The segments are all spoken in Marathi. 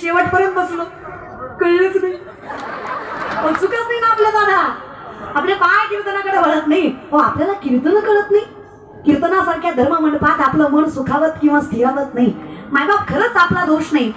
शेवटपर्यंत बसलो. कळलंच नाही. चुकच नाही ना आपल्या दादा आपले पाय कीर्तनाकडे वळत नाही. हो आपल्याला कीर्तन कळत नाही. कीर्तनासारख्या धर्म मंडपात आपलं मन सुखावत किंवा स्थिरावत नाही. मायबाप खरंच आपला दोष नाही.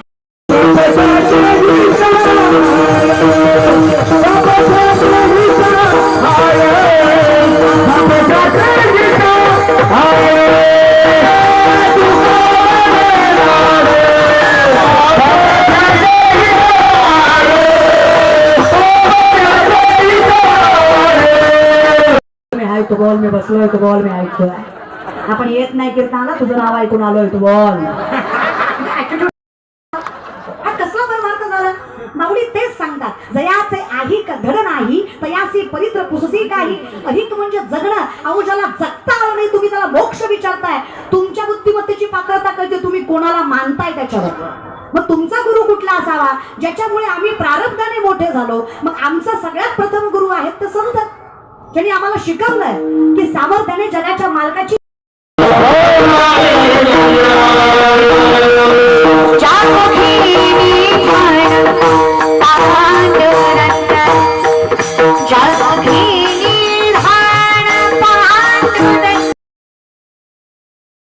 हाय तो बोल में बसलोय तो बोल मी ऐकतोय. आपण येत नाही कीर्तनाला. तुझं नाव ऐकून आलोय तू बोल. कसला परमार्थ झाला? माऊली तेच सांगतात जयाचे आही धड नाही तयासी पवित्र पुससी काही. अधिक म्हणजे जगणं अहो ज्याला जगता आलं नाही तुम्ही त्याला मोक्ष विचारताय. तुमच्या बुद्धिमत्तेची पात्रता कळते तुम्ही कोणाला मानताय त्याच्यावर. मग तुमचा गुरु कुठला असावा? ज्याच्यामुळे आम्ही प्रारब्धाने मोठे झालो. मग आमचा सगळ्यात प्रथम गुरु आहेत ते संत. ज्यांनी आम्हाला शिकवलंय की सामर्थ्याने जगाच्या मालकाची